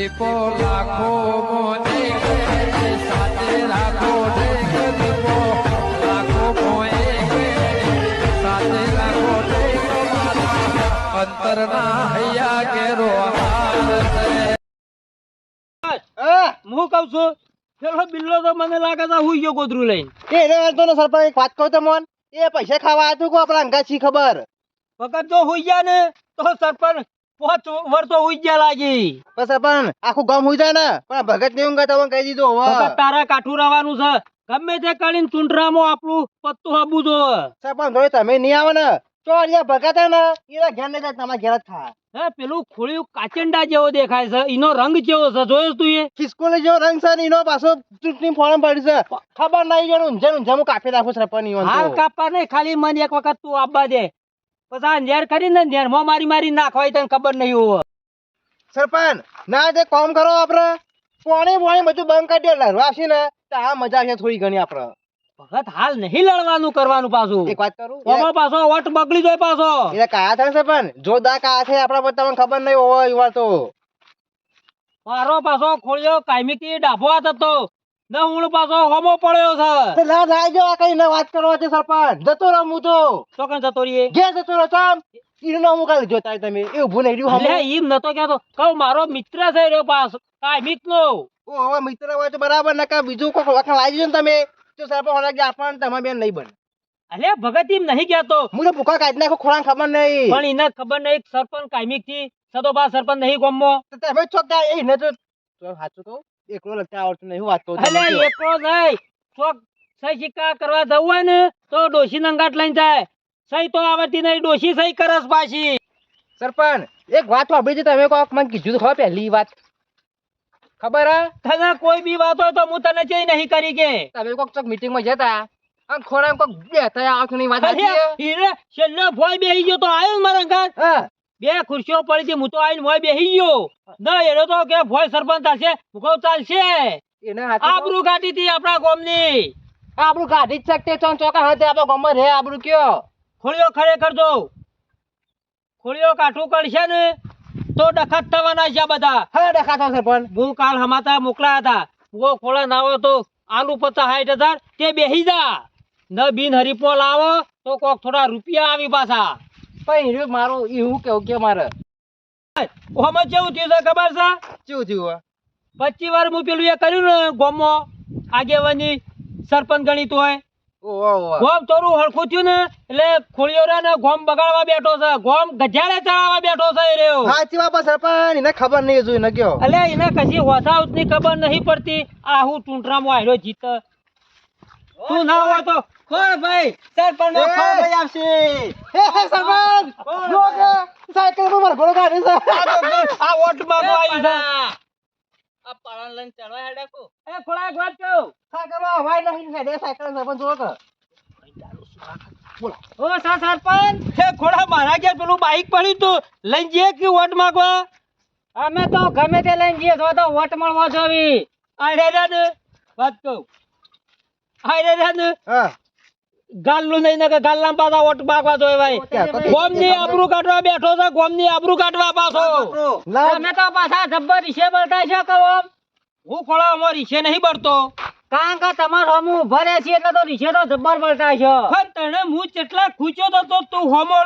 દીપો લાખો મોને સાથે રાખો દીપો લાખો મોએ સાથે રાખો અંતરના હૈયા કેરો હું કઉ છું પેલો બિલ્લો તો મને લાગે છે હું ગયો ગોદરું લઈને. એ એને વાંધો ને સરપંચ એક વાત કહું મોન એ પૈસા ખાવા આવ્યું કો આપણા અંગાછી ખબર? વખત જો હોઈ ગયા ને તો સરપંચ પાંચ વર્ષ તો હુઈ ગયા લાગી. પણ આખું ગામ હોય જાય ને પણ ભગત ને ઊંઘા તમને કહી દીધું વખત તારા કાઠું રહેવાનું છે. ગમે તે કરીને ચૂંટરામાં આપણું પત્તું હબું જો. સરપંચ તમે નહીં આવે ને તો અહીંયા ભગત ને એના ઘેર તમારા ઘેર જ થાય. હે પેલું ખોળિયું કાચંડા જેવો દેખાય છે એનો રંગ કેવો છે જોયો તું એ? ખિસકોલી જેવો રંગ છે એનો પાછો ચૂંટણી ફોર્મ પડી છે. ખબર નહીં જેનું ઊંઝે ઊંઝે હું કાપી નાખું સરપંચ હાલ કાપવા નહીં ખાલી મને એક વખત તું આપવા દે. પછી આ કરીને નેરમાં મારી મારી નાખવાય તને ખબર નહીં હોવે સરપંચ ના તે કોમ કરો આપડે. પોણી પોણી બધું બંધ કરી દે લડવાશી ને તો આ મજા આવશે થોડી ઘણી આપણે ભગત હાલ નહીં લડવાનું કરવાનું પાછું. એક વાત કરું? ઓમાં પાછો વટ બગડી જાય પાછો. એટલે કયા થાય સરપંચ? જોરદાર કયા છે આપડા પર તમને ખબર નહીં હોય તો. મારો પાછો ખોળ્યો કાયમી ડાભો હાથ હતો. ને હું પાછો હોમો પડ્યો છે. ના થાય જો આ કઈ ના વાત કરવા છે સરપંચ? જતો રહો હું તો. તો કણ જતો રહીએ? જે જતો રહો ચમ ઈનો હું કાલે જોતા તમે? એ ઊભું નહીં રહ્યું અલ્યા ઈમ નતો કહેતો. કહું મારો મિત્ર છે રહ્યો પાસ કાયમિક નો ઓ હવે મિત્ર હોય તો બરાબર નકા બીજું કોઈ વખત લાવી દેજો તમે. તો સરપંચ હોના કે તમારે બેન નહીં બને. અલ્યા ભગત એમ નહીં કહેતો. હું તો ભૂખા કાઢી નાખો ખોરાક ખબર નહીં. પણ એને ખબર નહીં સરપંચ કાયમિકથી સદોબા સરપંચ નહીં ગમો. તમે એ ને તો સાચું તો એકલો લગતા આવડતું નહીં વાત તો અલે એકલો નહીં. ચોક સહી સિક્કા કરવા જવું હોય ને તો ડોશી નંગાટ લઈને જાય. સહી તો આવડતી નહીં ડોશી સહી કરસ પાછી. સરપંચ એક વાત વાપરી છે તમે કોક મને કીધું ખબર પહેલી વાત. ખબર હે? તને કોઈ બી વાત હોય તો હું તને ચેય નહીં કરી કે. તમે કોક ચોક મીટિંગમાં જતા અને ખોરાક કોક બેઠા આવતું નહીં વાત? હીરે છેલ્લો ભોય બેહી ગયો તો આયો ને મારા ઘર. હા. બે ખુરશીઓ પડી હતી હું તો આવીને મોય બેહી ગયો. ના એનો તો કે ભોય સરપંચ ચાલશે હું કહું ચાલશે. એને આબરૂ કાઢી હતી આપણા ગામની. આબરૂ કાઢી જ શકતે છો ચોકા હાથે આપણો ગામમાં રે આબરૂ કયો. ખોળીઓ ખરેખર જો. ખોળીઓ કાઠું કરશે ને તો ડખત થવાના છે બધા. હા દેખાતો સરપંચ હું કાલ હમાતા મોકલાયા હતા. હું ખોળા ના હોય તો આલુ પચાસ સાઠ હજાર તે બેહી જા. ન બિન હરીપો લાવો તો કોક થોડા રૂપિયા આવી પાછા. પણ મારો એવું કેવું કે મારે? ઓમાં કેવું થયું છે ખબર છે? કેવું થયું પચી વાર હું પેલું એ કર્યું ને ગોમો આગેવાની સરપંચ ગણિત હોય. ગોમ થોડું હળખું થયું ને એટલે ખોળીઓ રે ને ગોમ બગાડવા બેઠો છે. ગોમ ગજાડે ચડાવવા બેઠો છે એ રહ્યો. સાચી બાપા સરપંચ એને ખબર નહીં જોઈ ન ગયો એટલે એને કશી હોસાઉતની ખબર નહીં પડતી. આ હું ચૂંટણામાં આવ્યો જીત તું ના હોય તો ખોળ ભાઈ સરપંચ નો ખોળ ભાઈ આવશે હે, હે, સરપંચ જો સાયકલ પર મારો ઘોડો કાઢે છે. આ વોટ નો આવી છે આ પાળણ લઈને ચડવા હેડે કો એ ખોળા એક વાત કહું. સાયકલમાં હવાઈ નહીં હેડે સાયકલ સરપંચ જો કે. ઓ સા સરપંચ! હે ખોડા મારા કે પેલું બાઈક પડ્યું તું. લઈને જે કે વોટ માંગવા? અમે તો ગમે તે લઈને જઈએ તો વોટ મળવા જોવી. આ રે રે વાત કહું. આ રે રે ને. હા. ગાલ્લું નહીં ને કે પાછા વોટ માંગવા જોઈએ ભાઈ. ગોમની આબરૂ કાઢવા બેઠો છે ગોમની આબરૂ કાઢવા પાછો. તમે તો પાછા જબ્બર રીશે બળતા છો કહો હું ખોળા અમાર રીશે નહીં બળતો. કારણ કે તમારો હમું ભરે છે એટલે તો રીશે તો જબ્બર બળતા છો. પણ તને હું કેટલા ખૂચ્યો તો તો તું હોમો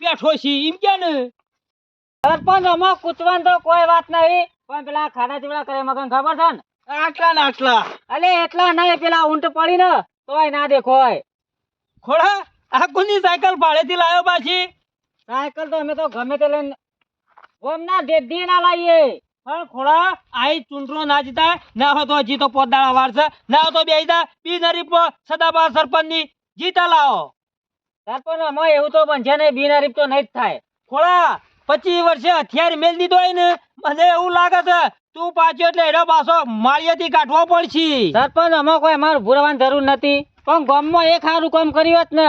બેઠો છી એમ કે ને? સરપંચ અમાર કૂચવાન તો કોઈ વાત નહીં. પણ પેલા ખાડા ચીવડા કરે મગન ખબર છે ને? આટલા ના આટલા. અલે એટલા નહીં પેલા ઊંટ પડી ને તોય ના દેખોય. ખોડા આ કોની સાયકલ ભાડેથી લાવ્યો પાછી? સાયકલ તો અમે તો ગમે તે લઈને ના ડેડી ના લાવીએ પણ ખોડા આઈ ચૂંટણો ના જીતા ના હોય તો હજી તો પોદાળા વારસે ના હોય તો બે બી નરીફ સદાબહાર સરપંચની જીતા લાવો. સરપંચ એવું તો બનશે નહીં બી નરીફ તો નહીં જ થાય. ખોડા પચીસ વર્ષે હથિયાર મેલ દીધો હોય ને મને એવું લાગે છે તું પાછો એટલે એનો પાછો માળિયાથી કાઢવો પડશે. સરપંચ અમે કોઈ અમારું ભૂરવાની જરૂર નથી. પણ ગામમાં એક સારું કામ કર્યું હોત ને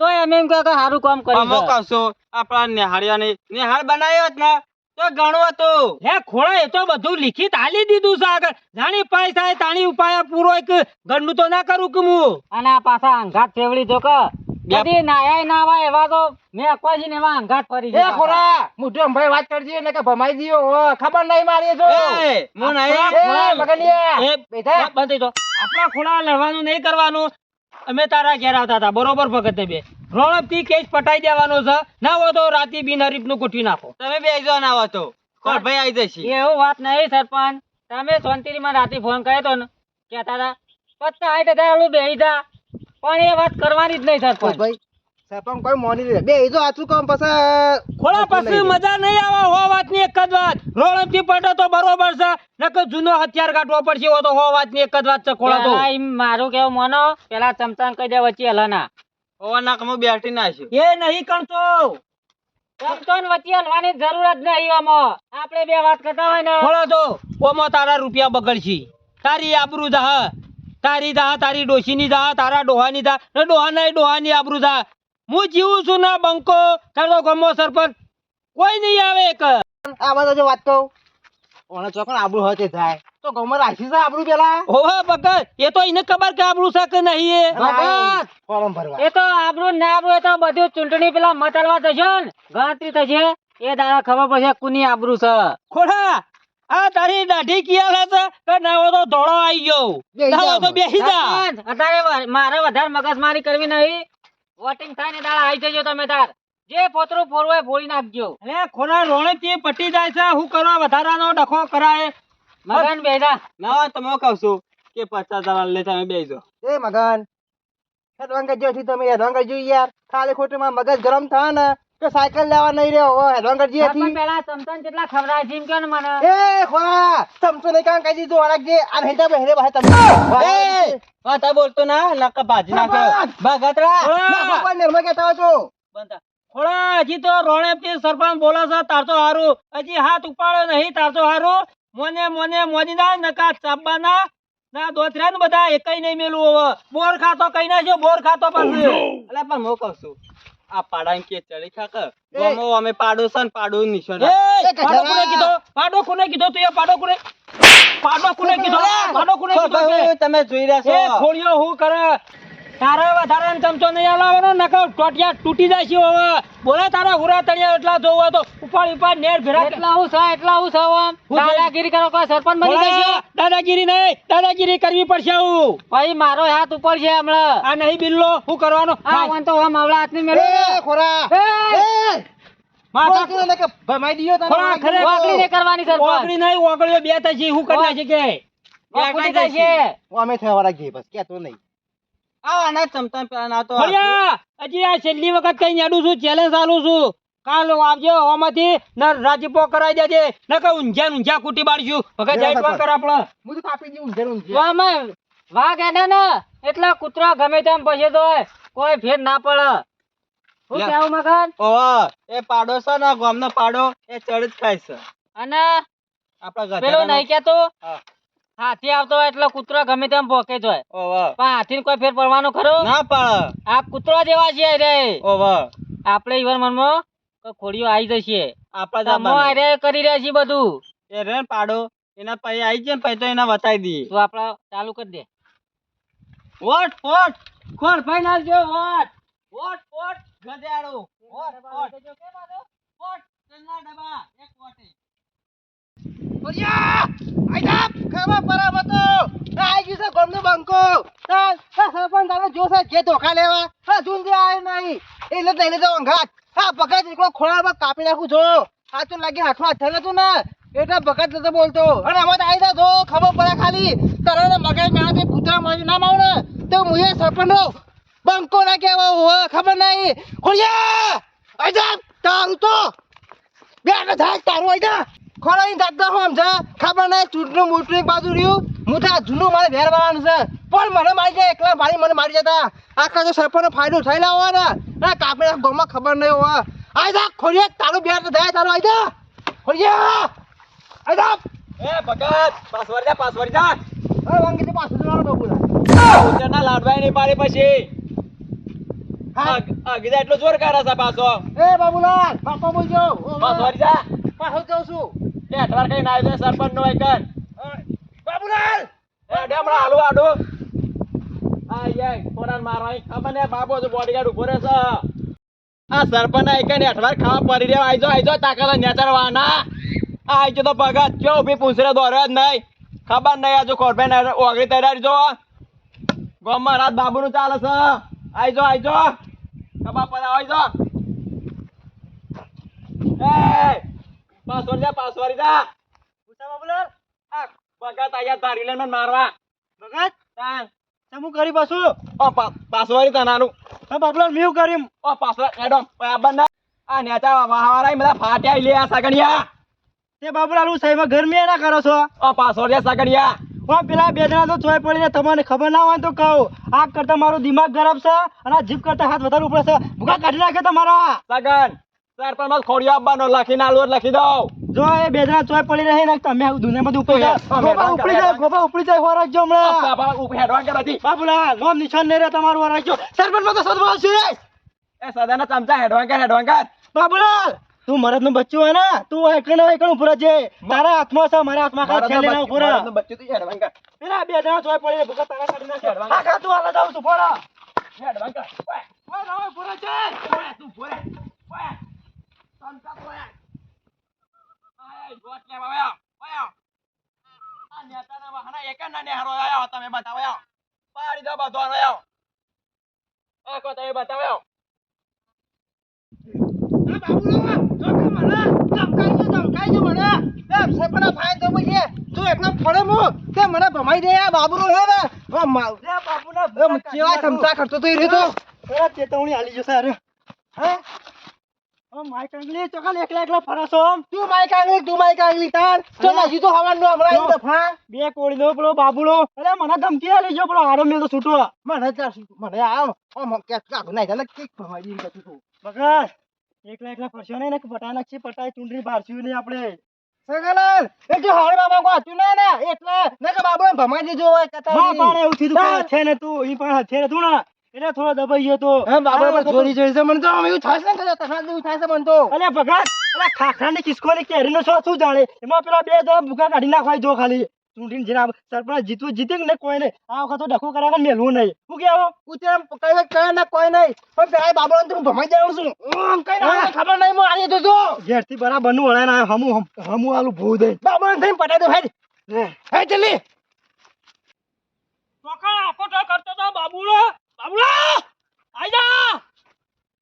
તો એમ એમ કહે કે સારું કામ કર્યું અમે છે. કહશો આપણા નિહાળિયાને નિહાળ બનાવ્યો હોત ને તો ઘણું હતું. હે ખોળા એ તો બધું લિખિત આલી દીધું છે આગળ. જાણી પાય થાય તાણી ઉપાય પૂરો એક ઘરનું તો ના કરું કે હું? અને આ પાછા અંઘાત ફેવડી જો કે બે- નાયા ના આવે એવા તો મેં અકવાજી ને એવા અંગાટ ફરી એ ખોરા મોઢું અંભાઈ વાત કરજે ને કે ભમાઈ દિયો ખબર નહીં મારી જો. એ, હું નહીં. મગનિયા. એ બેઠા. બંધ તો. આપણા ખોડા લડવાનું નહીં કરવાનું. અમે તારા ઘેર આવતા હતા બરોબર ભગત બે. રોણપથી કેસ પટાઈ દેવાનો છે. ના હોય તો રાતી બિનહરીફનું ગોઠવી નાખો. તમે બેસજો ના આવો તો કોણ ભાઈ આવી જશે. એવું વાત નહીં સરપંચ. તમે શાંતિથી માં રાતે ફોન કર્યો તો ને કહેતા હતા પત્તા હાઈટ હતા બેહી જા. પણ એ વાત કરવાની જ નહીં સરપંચ ભાઈ સરપંચ કોઈ મોની બે એ તો આચું કામ પછી ખોળા પછી મજા નહીં આવે હો વાતની એક જ વાત. રોણપથી પટો તો બરોબર છે નકર જૂનો હથિયાર કાઢવો પડશે હો તો હો વાતની એક જ વાત છે ખોળા તો. મારું કેવું માનો પેલા ચમચા કહી દે વચ્ચે હલાના. હોવા નાક નાકમાં બેઠી નાખ્યું. એ નહીં કરતો. ચમચો વચ્ચે હલવાની જરૂર જ નહીં આપણે બે વાત કરતા હોય ને. ખોળા તો ઓમાં તારા રૂપિયા બગડશી. તારી આબરૂ દા તારી દા તારી ડોશીની દા તારા ડોહાની દા ને ડોહાના ડોહાની આબરૂ દા હું જીવું છું ના બંકો. તારો ગમો સરપંચ કોઈ નહીં આવે એક. આ બધા જો વાત કહું. ઓને ચોકન આબરૂ હોય થાય. તો ગમર રાખી છે આબરૂ પેલા. ઓહો બકર એ તો એને ખબર કે આબરૂ છે કે નહીં એ. ભગત! ફોરમ ભરવા. એ તો આબરૂ ને આબરૂ એ તો બધું ચૂંટણી પેલા મતલવા થશે ને. ગણતરી થશે. એ દાડા ખબર પડશે કુની આબરૂ છે. ખોડા. આ તારી દાઢી કિયા છે કે ના હોય તો ધોળો આવી ગયો. બેહી ના હોય તો બેસી જા. અત્યારે મારે વધારે મગજમારી કરવી નહીં. વોટિંગ થાય ને દાડા આવી જજો તમે તાર. જે પોતરું ફોરવે ફોડી નાખજો. અરે ખોડા રોણે તે પટી જાય છે. હું કરવા વધારાનો ડખો કરાય. મગન બેડા ના તમે કહું છું કે પચાસ હજાર લે તમે બેસજો એ મગન હેડવાન કરજો તમે હેડવાન જોઈ યાર. ખાલી ખોટું માં મગજ ગરમ થાય ને તો સાયકલ લેવા નહીં રહ્યો? હવે કરજે સરપંચથી પેલા ચમચા કેટલા ખવડાવે જીમ એમ મને. એ ખોરા નહીં કામ કહી દીધું અડકજે આ હેડા બહેરે ભાઈ તમે. એ વાતા બોલતો ના નકા ભાજી નાખ્યો ભગતરા. ના, ભગવાન નિર્મળ કહેતા હોય છો ખોરા હજી તો રોણે થી સરપંચ બોલે છે તાર તો હારું. હજી હાથ ઉપાડો નહીં તાર તો હારું. મોને મોને મોની ના નકા ચાબવાના ના. દોતરા ને બધા એકઈ નહીં મેલું હવે. બોર ખાતો કઈ જો બોર ખાતો પાછું. એટલે પણ હું કહું છું આ પાડા કે ચડી ખાક ગમો અમે પાડો છે ને પાડો નિશાન એ, પાડો કોને કીધો? પાડો કોને કીધો તું એ? પાડો કોને? પાડો કોને કીધો? પાડો કોને કીધો તમે જોઈ રહ્યા એ ખોળિયો હું કરે? તારે વધારે ચમચો નહીં હલાવવાનો નકર ટોટિયા તૂટી જાય છે હવે. બોલે તારા હુરા તળિયા એટલા જોવો તો ઉપાડ ઉપાડ નેર ભેરા એટલા હું સા એટલા હું સા આમ. હું દાદાગીરી કરો કોઈ સરપંચ બની જશે? દાદાગીરી નહીં દાદાગીરી કરવી પડશે હું. ભાઈ મારો હાથ ઉપર છે હમણાં. આ નહીં બિલ્લો હું કરવાનો? આ વાન તો હમ આવલા હાથની મેળો એ ખોરા. એ! કે ભમાઈ દીયો તને. કરવાની સરપંચ. ઓગળી નહીં ઓગળીઓ બે થશે શું કરી છે કે. અમે નહીં. આ ના પેલા ના તો ફળિયા, હજી આ છેલ્લી વખત કઈ નેડું છું ચેલેન્જ આલું છું. કાલ આવજો આમાંથી ન રાજીપો કરાઈ દેજે. નકર ઊંઝા ઊંઝા કુટી બાળશું. વખત જાય તો કર. આપણે. હું તો કાપી દઉં જરૂર તો આમાં વાઘ એને ને એટલા કુતરા ગમે તેમ પછી તો કોઈ ફેર ના પડે. શું કેવું મગન? ઓવા એ પાડો છે ને ગામનો પાડો એ ચડ જ ખાય છે. અને આપણા પેલો નહીં કેતો? હા. હાથી આવતો હોય એટલે કૂતરો ગમે તેમ ભોકે જ હોય. ઓવા પણ હાથી કોઈ ફેર પડવાનો ખરો? ના પાડે. આ કૂતરો જેવા છે રે. આપણે ઈવન મનમાં ખોડીઓ આવી જશે. આપણા કરી રહ્યા છીએ બધું. એ રે પાડો. એના પૈ આવી જાય ને તો એના બતાવી દઈએ. તું આપડે ચાલુ કરી દે. What what. કોણ ફાઈનલ જો વોટ. What what. ગધેડો. What what. વોટ ડબ્બા. એક વોટે. ઓયા આઈદા ખબર બરાબર તો! આઈ ગયું છે ગમનો બંકો! સરપંચ તારે જોશે જે ધોકા લેવા? હા જુંદી આવે નહીં. એટલે જ લઈને જાવ ઘાટ હા બગત એકલો ખોળામાં કાપી નાખું છો આ તો લાગે, હાથમાં હાથ નતું ને? એટલે બગત નતો બોલતો. અને તો આઈ જા, જો, ખબર પડે ખાલી. તારે ને મગજ મેળા તે કૂતરા મારી ના માવ ને? તો તો! જા ખોળાની દાદા હું સમજા ખબર નહીં ચૂંટણી મૂટણી એક બાજુ રહ્યું. હું તો જૂનું મારે ઘેર વાળવાનું છે. પણ મને મારી જાય એકલા ભાઈ મને મારી જતા. આખા તો સરપંચનો ફાયદો થયેલા લાવો ને. ના કાપી ગામમાં ખબર નહીં હોય. આઈ જા ખોડિયા તારું બેર તો થાય તારું આઈ જા. ખોડિયા આઈ જા. એ ભગત પાસવર્ડ જા પાસવર્ડ જા. હવે વાંગી પાછું જવાનું બાબુલા ઉતરના લાડવાય નહીં પાડી પછી. હા. એટલો જોર કાઢા છે પાછો. એ બાબુલાલ બાપા બોલજો. પાસવડ જા. પાછો જાઉં છું? કે અઠવાર કઈ ના આવ્યો સરપંચ નો એકન બાબુલાલ! એ હમણાં હાલો આડો. આ યાર ફોરન ખબર ને બાબો તો બોડીગાર્ડ ઊભો રહેશે. આ સરપંચ એકન અઠવાર ખાવા પડી રહ્યો. આઈજો આઈજો તાકાત નેચરવાના આ આઈજો તો ભગત. ચો ઊભી પૂછરે દોર્યો જ નહીં. ખબર નહીં આજુ કોર્બેન ઓગળી તૈયારી જો. ગોમમાં રાત બાબુનું ચાલે છે. આઈજો આઈજો ખબર પર આવજો એ પાસવડ જા પાસવડ જા પૂછા બાબુલાલ. આ ભગત આયા તારી લઈને મારવા. ભગત તાન. તમે કરી પાછું? ઓ પાસવડ તનાનું. હા બાબુલાલ મેં કર્યું? ઓ પાસવડ એડમ બંને આ નેચા વાહવારા બધા ફાટ્યા લે આ સગડિયા તે બાબુલાલ હું સાહેબ ઘર મેં ના કરો છો? ઓ પાસવડ લે સગડિયા ઓ પેલા બે જણા તો ચોય પડીને તમને ખબર ના હોય તો કહું. આ કરતા મારું દિમાગ ગરમ છે અને જીભ કરતા હાથ વધારે ઉપડે છે. ભૂખા કાઢી નાખે તમારા. સગન ખોડિયો આપવાનો લખીને આલુ જ લખી દઉં. જો એ ચોય પડી રહી ને તમે આ દુનિયા બધું ઉપડી જાય. ગોપા ઉપડી જાય ગોપા ઉપડી જાય હોરા જો હમણાં. બાબા ઉપર હેડવા કે નથી બાબુલાલ નોમ નિશાન નહીં રહે તમારું હોરા જો. સરપંચ તો સદવાલ છે. એ સદાના ચમચા હેડવા કે હેડવા કર. બાબુલાલ તું મરદનું બચ્ચું હોય ને તું એકણ એકણ ઉપર છે તારા હાથમાં છે મારા હાથમાં ખાલી છેલ્લે ના ઉપર મારાનું બચ્ચું તું હેડવા કર. પેલા બે જણા ચોય પડી ભૂકા તારા કાઢી નાખે. હેડવા. આ તું આલા જાવ છું ફોડા હેડવા કર. ઓય, ઓય રાવ પૂરા છે તું ભોરે આ જો કે મને ધમકાઈ જો ધમકાઈ જો મને. સેપડા ફાઈન તો તું પડે મો તે મને ભમાઈ દે આ હે ઓ માવ રે બાબુના કેવા કરતો તો એ રે તો. અરે ચેતવણી હાલી જશે અરે. હે? ઓ માય કાંગલી ચોકાલ એકલા એકલા ફરસો તું માય કાંગલી તું માય કાંગલી તાર. તો નાજી તો હવાનું હમણાં દફા બે કોળી દો પેલો બાબુલો. અરે મને ધમકી આલી જો પેલો હારો મેં તો છૂટો. મને જ મને આવ ઓ કે કાઢ નાખ ને કિક ભમાઈ દી કતું તું. બગર એકલા એકલા ફરશો ને પટા બારશું નહીં આપણે. સગલાલ એ જો હારે બાબા કો તું ને ના એટલે ને કે બાબુ ભમાઈ દેજો હોય કતા હા પણ એવું થયું છે ને. તું ઈ પણ છે ને તું ના. એટલે થોડો દબાઈ ગયો તો. હા બાબા પર ચોરી જોઈ છે. મને તો એવું થાય છે ને તને એવું થાય છે મને તો. અલ્યા ભગત અલે ખાખરાની કિસકોલી કેરીનો છો શું જાણે? એમાં પેલા બે દો ભૂકા કાઢી નાખવાય જો ખાલી. ચૂંટીને જેના સરપંચ જીતવું જીતે ને કોઈ નહીં. આ વખત તો ડખો કર્યા મેલવું નહીં. શું કેવું ઉતેમ કઈ કઈ ના કોઈ નહીં. પણ પેલા બાબા તું ભમાઈ જાવ છું. આમ કઈ ના ખબર નહીં હું આલી જોજો ઘેરથી બરાબરનું વળાય ના હમુ હમુ આલું ભૂ દે બાબા થઈને પટાઈ દો હે ચોખા આકોટો કરતો તો બાબુલો બાબુલો! આઈ જા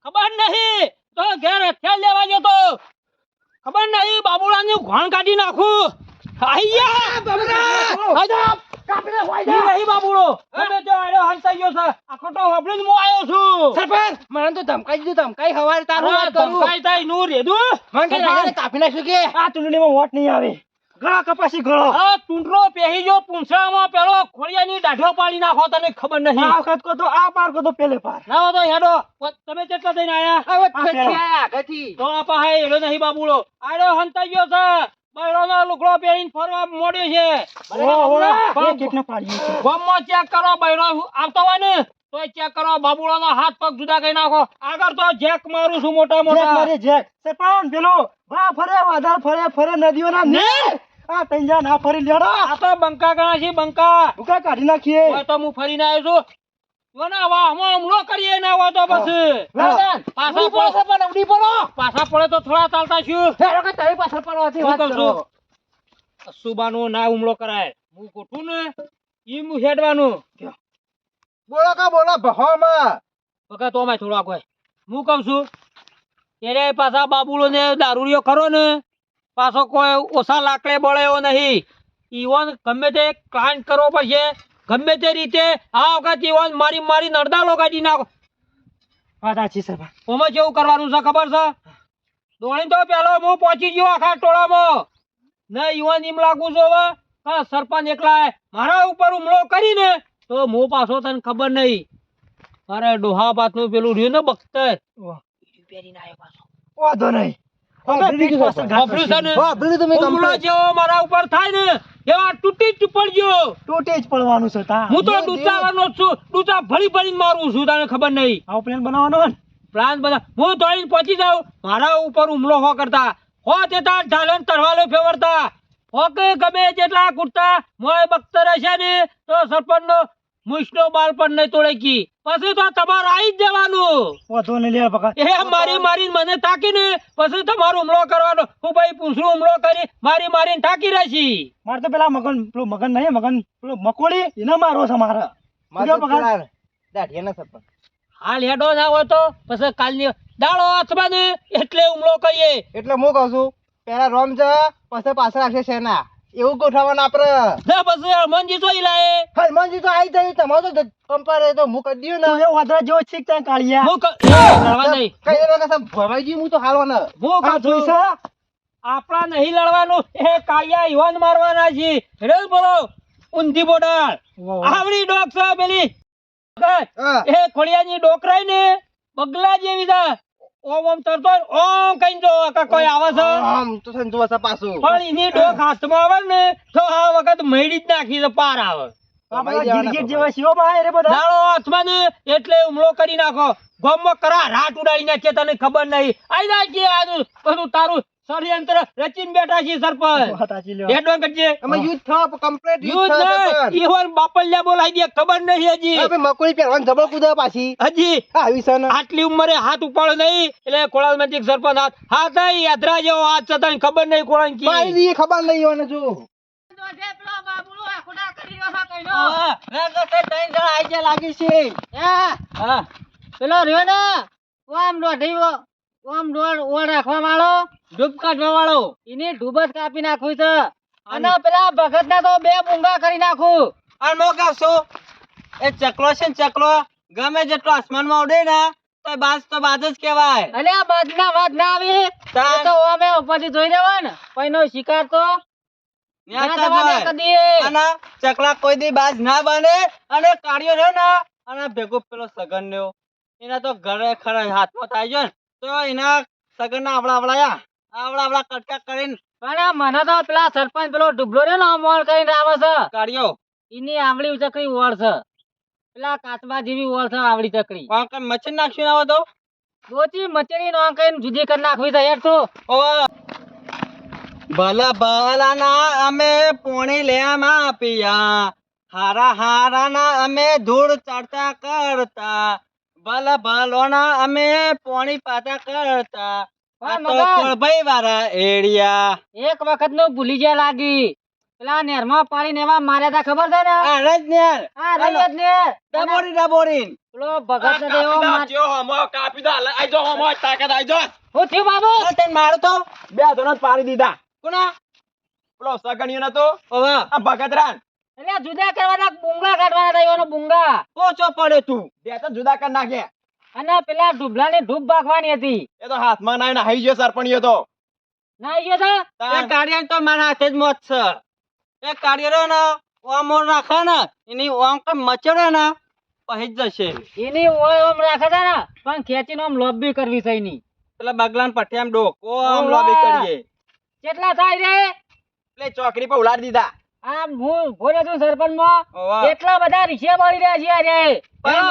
ખબર નહીં! તો ઘેર હથિયાર લેવા જતો ખબર નહીં બાબુલાની ઘોણ કાઢી નાખું. જા. નહીં બાબુલો. તે આડો હંતાઈ ગયો છે. આકોટો હોબળીને હું આવ્યો છું. સરપંચ મને તો ધમકાઈ દીધું ધમકાઈ હવારે તારું વાત કરું. ધમકાઈ થાયનું રેદું મને કાપી નાખ્યું કે? આ ચૂંટણીમાં વોટ નહીં આવે. ગળા કપાસી ગળો? આ ટુંડરો પેહી જો પૂંછામાં પેલો ખોળિયાની દાઢો પાડી નાખો તને ખબર આ વખત કો તો આ પાર કો તો પેલે પાર. ના તો હેડો. તમે કેટલા થઈને આયા? પેલા. આગળથી તો આપા હે એડો નહીં બાબુલો આડો હંતા ગયો છે. બૈરોનો લુગડો પહેરીને ફરવા મોડ્યો છે. ગામમાં ચેક કરો બૈરો આવતો હોય ને તો ચેક કરો બાબુળાનો હાથ પગ જુદા કરી નાખો. આગળ તો જેક મારું છું મોટા જેક મોટા. મારી જેક. પેલો. વા ફરે વાદળ ફરે ફરે નદીઓના નીર! આ તંજા ના ફરી લેડો. આ તો બંકા ગણા છે બંકા. ભૂકા કાઢી નાખીએ. હવે તો હું ફરીને આવ્યો છું. વાહ હુમલો કરીએ ના હોય તો પછી પડો પડો. ઉડી પડો. પાછા પડે તો થોડા ચાલતા છું હેડો કે તમે પાછળ પડવાથી વાત કરો. સુબાનો ના હુમલો કરાય. હું ગોઠું ને ઈ હું હેડવાનું. બોલો કા બોલો ભહોમાં વખત તો અમાય થોડો આગળ હું કહું છું ત્યારે પાછા બાબુલો ને દારૂડિયો ખરો ને? પાછો કોઈ ઓછા લાકડે બળે એવો નહીં. ઈવન ગમે તે કાંડ કરવો પડશે ગમે તે રીતે આ વખત ઈવન મારી મારી નડદાલો કાઢી નાખો. વાત સાચી સર ઓમાં કેવું કરવાનું છે ખબર છે? દોડી તો પેલો હું પહોંચી ગયો આખા ટોળામાં. ને ઈવન એમ લાગુ છું હવે હા સરપંચ એકલા મારા ઉપર હુમલો કરીને. તો હું પાછો તને ખબર નહીં. મારે ડોહા પાતનું પેલું રહ્યું ને બખ્તર. વાંધો નહીં વાપર્યું છે ને? મારા ઉપર થાય ને એવા તૂટી જ પડજો. તૂટે જ પડવાનું છે તા. હું તો ડૂચાવાનો છું. ડૂચા ભરી ભરીને મારું છું તને ખબર નહીં. આવો પ્લાન બનાવવાનો પ્લાન બધા હું દોડીને પહોંચી જાઉં. મારા ઉપર હુમલો હો કરતા. હો તે તાર ઢાલન તરવાલો ફેવરતા. હો ગમે જેટલા કુર્તા મોય બખ્તર હશે ને તો સરપંચ મુછનો બાલ પણ નહીં તોડે કી. પછી તો તમારે આવી જ જવાનું. વધુ ને લે બકા એ મારી મારી મને તાકીને પછી તમારો હુમલો કરવાનો. હું ભાઈ પૂછું હુમલો કરી મારી મારીને થાકી રહેશી. મારે તો પેલા મગન પેલું મગન નહીં મગન પેલું મકોડી એને મારો છે મારે. મારે પગાર દાઢિયા હાલ હેડો ના હોય તો પછી કાલની દાડો હાથમાં ને એટલે હુમલો કરીએ. એટલે હું કહું છું પેલા રોમ છે પછી પાછળ રાખશે સેના એવું ગોઠવવાનું આપડે? ને પછી હનુમાનજી જોઈ લાય હનુમાનજી તો આવી જાય તમારો તો કંપારે તો હું કરી દઉં ને. એ વાદરા જેવો છીક ત્યાં કાળિયા? હું લડવા નહીં. કઈ એને કસમ ભવાઈજી હું તો હાલવાનો. હું કા છું, આપણા નહીં લડવાનું. એ કાળિયા યુવાન મારવાના છે. રેલ બોલો ઊંધી બોડાળ. આવડી ડોક છે પેલી. હા. એ ખોડિયાની ડોકરાય ને બગલા જેવી છે. ઓમ ઓમ તરતો ઓમ કઈ જો કોઈ આવે છે. આમ તો સંજુ હશે પાછો. પણ એની ડોક હાથમાં આવે ને તો આ વખત મૈડી જ નાખી છે પાર આવે. ને એટલે હુમલો કરી નાખો. ગોમમાં કરા રાટ ઉડાડી નાખીએ તને ખબર નહીં. આઈ જાય કે આનું તારું ષડયંત્ર રચીને બેઠા છે સરપંચ. હેડવા કરજે. અમે યુદ્ધ થવા કમ્પ્લીટ યુદ્ધ નહીં. ઈવન બાપલિયા બોલાઈ દે ખબર નહીં હજી. આપણે મકોડી પહેરવાની જબર કુદા પાછી. હજી. આવી છે ને. આટલી ઉંમરે હાથ ઉપાડો નહીં. એટલે કોળાલમાંથી સરપંચ હાથ હાથ નહીં યાત્રા જેવો હાથ છે ખબર નહીં કોળાન કી. મારી દી ખબર નહીં હોય ને જો હા પેલો રહ્યો ને ઓમ દોઢી ઓ- ઓમ ડોળ ઓળ રાખવા વાળો ડૂબ કાઢવા વાળો એની જ કાપી નાખું છે. અને પેલા ભગત ના તો બે મૂંગા કરી નાખું. અને મો કહું એ ચકલો છે ને ચકલો ગમે જેટલો આસમાનમાં ઉડે ને તો બાજ તો બાજ જ કહેવાય. આ બાજ ના વાત ના આવી. તો અમે ઉપરથી જોઈ લેવા ને પૈનો શિકાર તો. ચકલા કોઈ દી બાજ ના બને અને કાઢ્યો રહ્યો ને અને ભેગો પેલો સગન રહ્યો એના તો ઘરે ખરા હાથમાં થાય છે ને. તો એના સગન આવડા આવડાયા. આવડા આવડા કટકા કરીને. પણ મને તો પેલા સરપંચ પેલો ડુબલો રહ્યો ને આમ કરીને આવે છે. કાઢ્યો એની આંબળી ચકરી ઓળ છે. પેલા કાચબા જેવી ઓળ છે આવડી ચકરી પણ કઈ નાખ્યું ના તો? દોચી મચડી નો કઈને જુદી કરી નાખવી છે યાર તું. ભલા ભલા ના અમે પોણી લેવામાં પિયા હારા હારા ના અમે ધૂળ ચડતા કરતા. ભલા ભલો ના અમે પોણી પાતા કરતા. વાળા એડિયા? એક વખતનું ભૂલી જાય લાગી. પેલા નેરમાં પાણી નેવા માર્યા તા ખબર છે ને? આ રજ નેર. યાર. આ જ ને ડબોરી ડબોરી પેલો ભગત ને એવો માર- હું થયું બાબુ? તને મારું તો? બે ધોરણ પાડી દીધા. કોના? પેલો સગણીયો નતો? ઓવે. આ ભગતરાન. એટલે જુદા કરવાના બુંગા કાઢવાના હતા બુંગા. પોચો પડે તું. બે તો જુદા કરી નાખે અને પેલા ઢુબલા ની ઢૂબ બાખવાની હતી. એ તો હાથમાં નાઈ નાહી ગયો સરપણીયો તો. ના ગયો તા? એ કાઢિયા તો મારા હાથે જ મોત છે. એ કાર્યરો ને ઓમ ઓમ રાખે ને એની ઓમ કે મચડે ને પહી જ જશે. એની ઓય ઓમ રાખે છે ને પણ ખેંચીને આમ લોબી કરવી છે એની. એટલે બગલાન પઠિયામ ડોક. ઓમ. લોબી કરીએ. કેટલા થાય રે? એટલે ચોકડી પર ઉલાડી દીધા. આમ હું ભોલે છું સરપંચમાં એટલા બધા રીસે બળી રહ્યા છે અરે પણ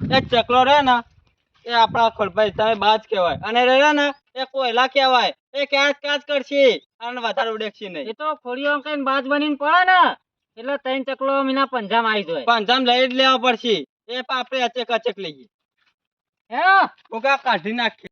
હું એ ચકલો રે ને એ આપણા ખોડભાઈ તમે બાજ કહેવાય. અને રે ને એ કોયલા કહેવાય. એ ક્યાંક ક્યાંક કરશે. અને વધારે ઉડેકશે એ તો ખોડીઓ કઈ બાજ બનીને પડે ને એટલે ત્રણ ચકલો મીના પંજામ આવી જાય. પંજામ લઈ જ લેવા પડશે. એ આપણે અચેક અચેક લઈએ હે હું કાઢી નાખીએ